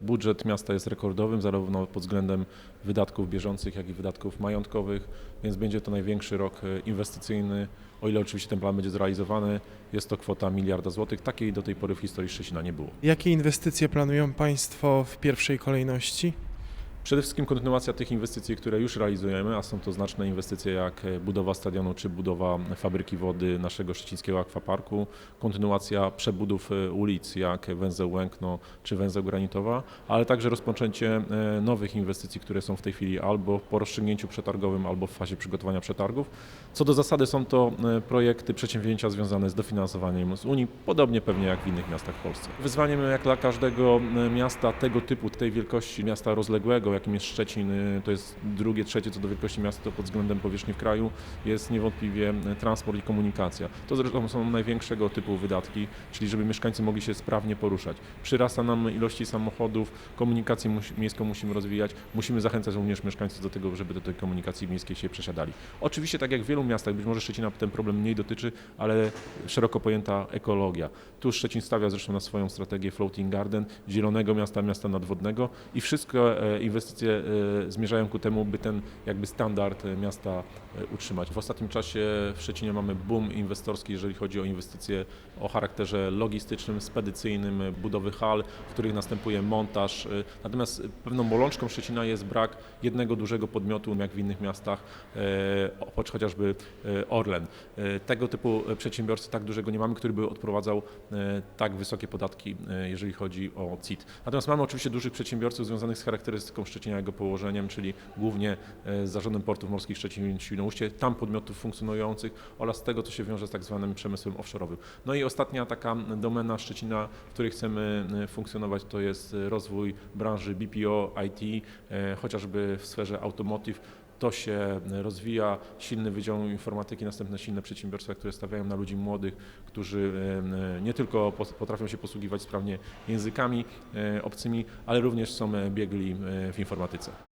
Budżet miasta jest rekordowym, zarówno pod względem wydatków bieżących, jak i wydatków majątkowych, więc będzie to największy rok e, inwestycyjny. O ile oczywiście ten plan będzie zrealizowany, jest to kwota miliarda złotych. Takiej do tej pory w historii Szczecina nie było. Jakie inwestycje planują Państwo w pierwszej kolejności? Przede wszystkim kontynuacja tych inwestycji, które już realizujemy, a są to znaczne inwestycje jak e, budowa stadionu czy budowa fabryki wody naszego szczecińskiego akwaparku, kontynuacja przebudów e, ulic jak węzeł Łękno czy węzeł Granitowa, ale także rozpoczęcie e, nowych inwestycji, które są w tej chwili albo po rozstrzygnięciu przetargowym, albo w fazie przygotowania przetargów. Co do zasady są to projekty, przedsięwzięcia związane z dofinansowaniem z Unii, podobnie pewnie jak w innych miastach w Polsce. Wyzwaniem jak dla każdego miasta tego typu, tej wielkości, miasta rozległego, jakim jest Szczecin, y, to jest drugie, trzecie co do wielkości miasta pod względem powierzchni w kraju, jest niewątpliwie y, transport i komunikacja. To zresztą są największego typu wydatki, czyli żeby mieszkańcy mogli się sprawnie poruszać. Przyrasta nam ilości samochodów, komunikację miejską musimy rozwijać, musimy zachęcać również mieszkańców do tego, żeby do tej komunikacji miejskiej się przesiadali. Oczywiście tak jak w wielu miastach, być może Szczecina ten problem mniej dotyczy, ale szeroko pojęta ekologia. Tu Szczecin stawia zresztą na swoją strategię Floating Garden, zielonego miasta, miasta nadwodnego i wszystkie e, inwestycje e, zmierzają ku temu, by ten jakby standard e, miasta e, utrzymać. W ostatnim czasie w Szczecinie mamy boom inwestorski, jeżeli chodzi o inwestycje o charakterze logistycznym, spedycyjnym, budowy hal, w których następuje montaż. Natomiast pewną bolączką Szczecina jest brak jednego dużego podmiotu, jak w innych miastach, choć chociażby Orlen. Tego typu przedsiębiorcy tak dużego nie mamy, który by odprowadzał tak wysokie podatki, jeżeli chodzi o CIT. Natomiast mamy oczywiście dużych przedsiębiorców związanych z charakterystyką Szczecina, jego położeniem, czyli głównie e, z zarządem portów morskich Szczecin Świnoujście, tam podmiotów funkcjonujących oraz tego, co się wiąże z tak zwanym przemysłem offshore'owym. No i ostatnia taka domena Szczecina, w której chcemy e, funkcjonować, to jest e, rozwój branży BPO, IT, e, chociażby w sferze automotive. To się rozwija, silny wydział informatyki, następne silne przedsiębiorstwa, które stawiają na ludzi młodych, którzy e, nie tylko potrafią się posługiwać sprawnie językami e, obcymi, ale również są e, biegli e, w informatyce.